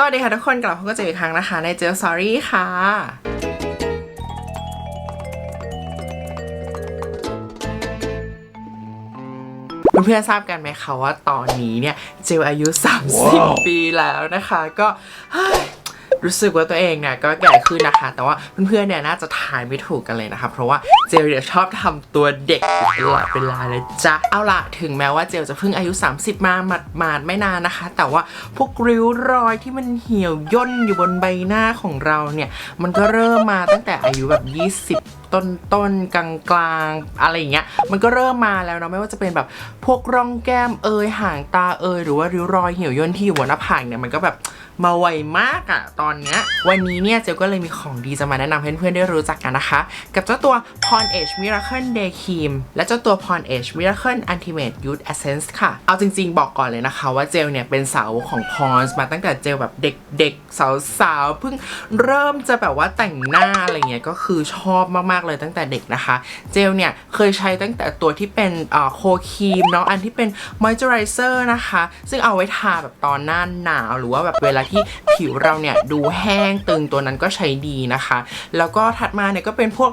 สวัสดีค่ะทุกคนกลับมาพบกับเจลอีกครั้งนะคะ ในเจลสอรี่ค่ะ เพื่อนๆทราบกันไหมคะว่าตอนนี้เนี่ย เจลอายุ 30 ปีแล้วนะคะ ก็เฮ้ย รู้สึกว่าตัวเองเนี่ยก็แก่ขึ้นนะคะ แต่ว่าเพื่อนๆเนี่ยน่าจะทายไม่ถูกกันเลยนะคะ เพราะว่าเจลเนี่ยชอบทำตัวเด็กตลอดเวลาเลยจ้ะเอาล่ะถึงแม้ว่าเจลจะเพิ่งอายุ 30 มาหมาดๆไม่นานนะคะ แต่ว่าพวกริ้วรอยที่มันเหี่ยวย่นอยู่บนใบหน้าของเราเนี่ยมันก็เริ่มมาตั้งแต่อายุแบบ 20ต้นต้นกลางกลางๆอะไรอย่างเงี้ยมันก็เริ่มมาแล้วเนาะไม่ว่าจะเป็นแบบพวกร่องแก้มเอยห่างตาเอยหรือว่าริ้วรอยเหี่ยวย่นที่อยู่บนหน้าผากเนี่ยมันก็แบบมาไวมากอะตอนเนี้ยวันนี้เนี่ยเจลก็เลยมีของดีจะมาแนะนำให้เพื่อนๆได้รู้จักกันนะคะ กับเจ้าตัว Pon Age Miracle Day Cream และเจ้าตัว Pon Age Miracle Ultimate Youth Essence ค่ะ เอาจริงๆบอกก่อนเลยนะคะ ว่าเจลเนี่ยเป็นสาวของ Pons มาตั้งแต่เจลแบบเด็กๆ สาวๆ เพิ่งเริ่มจะแบบว่าแต่งหน้าอะไรเงี้ยก็คือชอบมากๆเลยตั้งแต่เด็กนะคะ เจลเนี่ยเคยใช้ตั้งแต่ตัวที่เป็นโคครีมเนาะอันที่เป็น moisturizer นะคะ ซึ่งเอาไว้ทาแบบตอนหน้าหนาว หรือว่าแบบเวลาที่ผิวเราเนี่ยดูแห้งตึงตัวนั้นก็ใช้ดีนะคะ แล้วก็ถัดมาเนี่ยก็เป็นพวก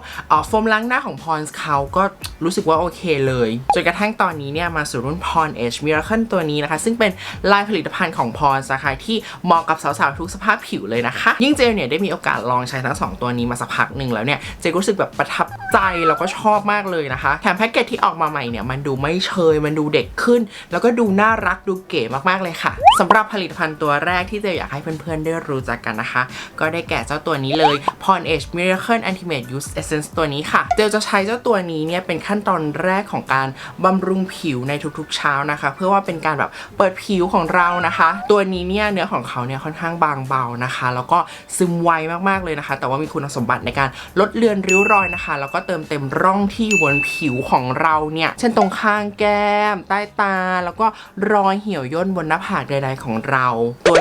โฟมล้างหน้าของ Pons เขาก็รู้สึกว่าโอเคเลยจนกระทั่งตอนนี้เนี่ยมาสู่รุ่น Pon Age Miracle ตัวนี้นะคะ ซึ่งเป็นลายผลิตภัณฑ์ของ Pons นะคะที่เหมาะกับสาวๆทุกสภาพผิวเลยนะคะ ยิ่งเจลเนี่ยได้มีโอกาสลองใช้ทั้งสองตัวนี้มาสักพักหนึ่งแล้วเนี่ยเจลรู้สึกแบบประทับใจแล้วก็ชอบมากเลยนะคะแถมแพ็กเกจที่ออกมาใหม่เนี่ยมันดูไม่เชยมันดูเด็กขึ้น แล้วก็ดูน่ารักดูเก๋มากๆเลยค่ะสำหรับผลิตภัณฑ์ตัวแรกที่เจลอยากให้เพื่อนๆได้รู้จักกันนะคะ ก็ได้แก่เจ้าตัวนี้เลย Pon Age Miracle Ultimate Youth Essence ตัวนี้ค่ะเจลจะใช้เจ้าตัวนี้เนี่ยเป็นขั้นตอนแรกของการบำรุงผิวในทุกๆเช้านะคะ เพื่อว่าเป็นการแบบเปิดผิวของเรานะคะ ตัวนี้เนี่ยเนื้อของเขาเนี่ยค่อนข้างบางเบานะคะ แล้วก็ซึมไวมากๆเลยนะคะ แต่ว่ามีคุณสมบัติในการลดเลือนริ้วรอยนะคะแล้วก็ก็เติมเต็มร่องที่อยู่บนผิวของเราเนี่ย เช่นตรงข้างแก้ม ใต้ตา แล้วก็รอยเหี่ยวย่นบนหน้าผากใดๆของเรา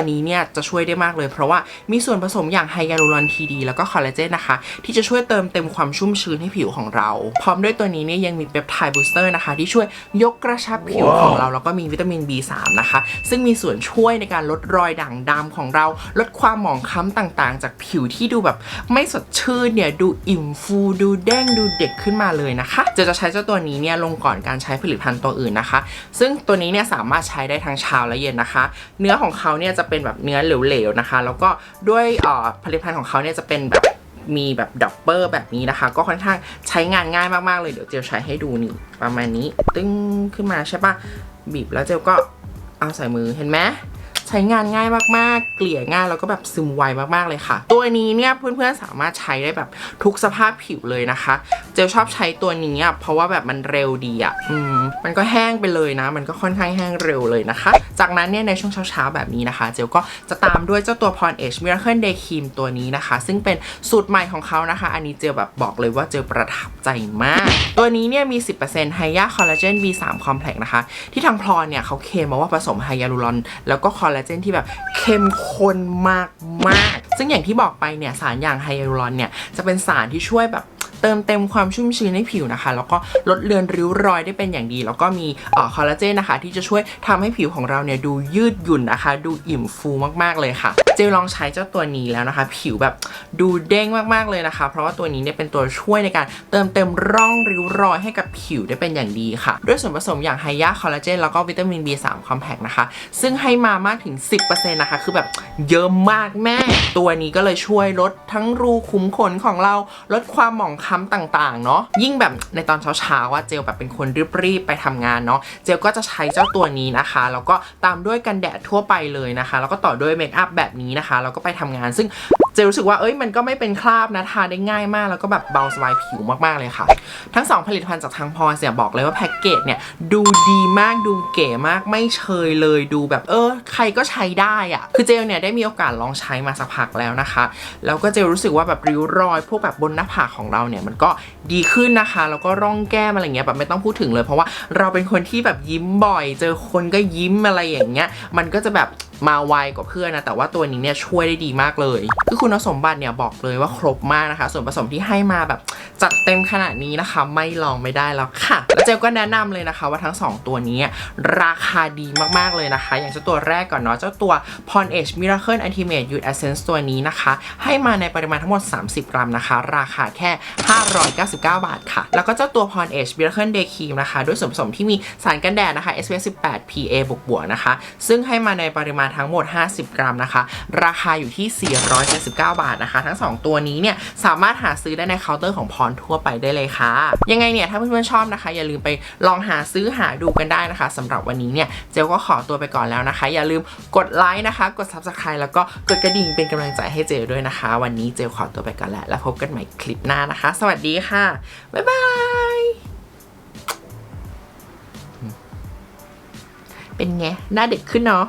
นี้เนี่ยจะช่วยได้มากเลย เพราะว่ามีส่วนผสมอย่างไฮยาลูรอนทีดีแล้วก็คอลลาเจนนะคะ ที่จะช่วยเติมเต็มความชุ่มชื้นให้ผิวของเรา พร้อมด้วยตัวนี้เนี่ยยังมีเปปไทด์บูสเตอร์นะคะ ที่ช่วยยกกระชับผิวของเรา แล้วก็มีวิตามิน B3 นะคะ ซึ่งมีส่วนช่วยในการลดรอยด่างดำของเรา ลดความหมองคล้ำต่างๆ จากผิวที่ดูแบบไม่สดชื่นเนี่ยดูอิ่มฟูดูเด้งดูเด็กขึ้นมาเลยนะคะเจะจะใช้เจ้าตัวนี้เนี่ยลงก่อนการใช้ผลิตภัณฑ์ตัวอื่นนะคะ ซึ่งตัวนี้เนี่ยสามารถใช้ได้ทั้งเช้าและเย็นนะคะ เนื้อของเขาเนี่ยจะเป็น็นแบบเนื้อเหลวๆนะคะ แล้วก็ด้วยผลิตภัณฑ์ของเขาเนี่ยจะเป็นแบบมีแบบดับเปอร์แบบนี้นะคะ ก็ค่อนข้างใช้งานง่ายมากๆเลยเดี๋ยวเจลใช้ให้ดูนี่ประมาณนี้ ตึ้งขึ้นมาใช่ปะบีบแล้วเจลก็เอาใส่มือเห็นไหม ใช้งานง่ายมากๆ เกลี่ยง่ายแล้วก็แบบซึมไวมากๆเลยค่ะ ตัวนี้เนี่ยเพื่อนๆสามารถใช้ได้แบบทุกสภาพผิวเลยนะคะ เจลชอบใช้ตัวนี้อะเพราะว่าแบบมันเร็วดีอะอืมมันก็แห้งไปเลยนะ มันก็ค่อนข้างแห้งเร็วเลยนะคะ จากนั้นเนี่ยในช่วงเช้าๆแบบนี้นะคะ เจลก็จะตามด้วยเจ้าตัว Pon Age Miracle Day Cream ตัวนี้นะคะ ซึ่งเป็นสูตรใหม่ของเขานะคะ อันนี้เจลแบบบอกเลยว่าเจลประทับใจมาก ตัวนี้เนี่ยมี 10%ไฮยาคอลลาเจน B3 Complex นะคะ ที่ทางพลอนเนี่ยเขาเคลมมาว่าผสมไฮยาลูรอนแล้วก็คอลลาเจนที่แบบเข้มข้นมากมากซึ่งอย่างที่บอกไปเนี่ยสารอย่างไฮยาลูรอนเนี่ยจะเป็นสารที่ช่วยแบบ เติมเต็มความชุ่มชื้นให้ผิวนะคะ แล้วก็ลดเลือนริ้วรอยได้เป็นอย่างดี แล้วก็มีเอ่อคอลลาเจนนะคะ ที่จะช่วยทำให้ผิวของเราเนี่ยดูยืดหยุ่นนะคะ ดูอิ่มฟูมากๆเลยค่ะ เจลลองใช้เจ้าตัวนี้แล้วนะคะ ผิวแบบดูเด้งมากๆเลยนะคะ เพราะว่าตัวนี้เนี่ยเป็นตัวช่วยในการเติมเต็มร่องริ้วรอยให้กับผิวได้เป็นอย่างดีค่ะ ด้วยส่วนผสมอย่างไฮยาคอลลาเจนแล้วก็วิตามิน B3 คอมแพคนะคะ ซึ่งให้มามากถึง 10%นะคะ คือแบบเยอะมากแม่ ตัวนี้ก็เลยช่วยลดทั้งรูขุมขนของเรา ลดความหมองคล้ำต่างๆ เนาะยิ่งแบบในตอนเช้าๆว่าเจลแบบเป็นคนรีบๆไปทำงานเนาะเจลก็จะใช้เจ้าตัวนี้นะคะ แล้วก็ตามด้วยกันแดดทั่วไปเลยนะคะ แล้วก็ต่อด้วยเมคอัพแบบนี้นะคะแล้วก็ไปทำงานซึ่งเจลรู้สึกว่าเอ้ยมันก็ไม่เป็นคราบนะทาได้ง่ายมากแล้วก็แบบเบาสบายผิวมากๆเลยค่ะ ทั้งสองผลิตภัณฑ์จากทางพอเสียบอกเลยว่าแพ็กเกจเนี่ยดูดีมากดูเก๋มากไม่เชยเลยดูแบบเออ ใครก็ใช้ได้อะคือเจลเนี่ยได้มีโอกาสลองใช้มาสักพักแล้วนะคะ แล้วก็เจลรู้สึกว่าแบบริ้วรอย พวกแบบบนหน้าผากของเราเนี่ยมันก็ดีขึ้นนะคะ แล้วก็ร่องแก้มอะไรเงี้ยแบบไม่ต้องพูดถึงเลย เพราะว่าเราเป็นคนที่แบบยิ้มบ่อย เจอคนก็ยิ้มอะไรอย่างเงี้ย มันก็จะแบบมาไวกว่าเพื่อนนะแต่ว่าตัวนี้เนี่ยช่วยได้ดีมากเลย คือคุณสมบัติเนี่ยบอกเลยว่าครบมากนะคะ ส่วนผสมที่ให้มาแบบจัดเต็มขนาดนี้นะคะ ไม่ลองไม่ได้แล้วค่ะ แล้วเจลก็แนะนำเลยนะคะ ว่าทั้ง 2 ตัวนี้ราคาดีมากๆเลยนะคะ อย่างเจ้าตัวแรกก่อนเนาะเจ้าตัว p o n Edge Miracle Ultimate Youth Essence ตัวนี้นะคะ ให้มาในปริมาณทั้งหมด 30 กรัมนะคะ ราคาแค่ 599 บาทค่ะ แล้วก็เจ้าตัว p o n Edge Miracle Day Cream นะคะ ด้วยส่วนผสมที่มีสารกันแดดนะคะ SPF 18 PA บวกบวกๆนะคะ ซึ่งให้มาในปริมาณทั้งหมด 50 กรัมนะคะ ราคาอยู่ที่ 479 บาทนะคะ ทั้ง 2 ตัวนี้เนี่ยสามารถหาซื้อได้ในเคาน์เตอร์ของพรทั่วไปได้เลยค่ะ ยังไงเนี่ยถ้าเพื่อนๆชอบนะคะ อย่าลืมไปลองหาซื้อหาดูกันได้นะคะสำหรับวันนี้เนี่ยเจลก็ขอตัวไปก่อนแล้วนะคะ อย่าลืมกดไลค์นะคะ กด subscribe แล้วก็กดกระดิ่งเป็นกำลังใจให้เจลด้วยนะคะ วันนี้เจลขอตัวไปก่อนแล้วแล้วพบกันใหม่คลิปหน้านะคะ สวัสดีค่ะบ๊ายบายเป็นไง หน้าเด็กขึ้นเนาะ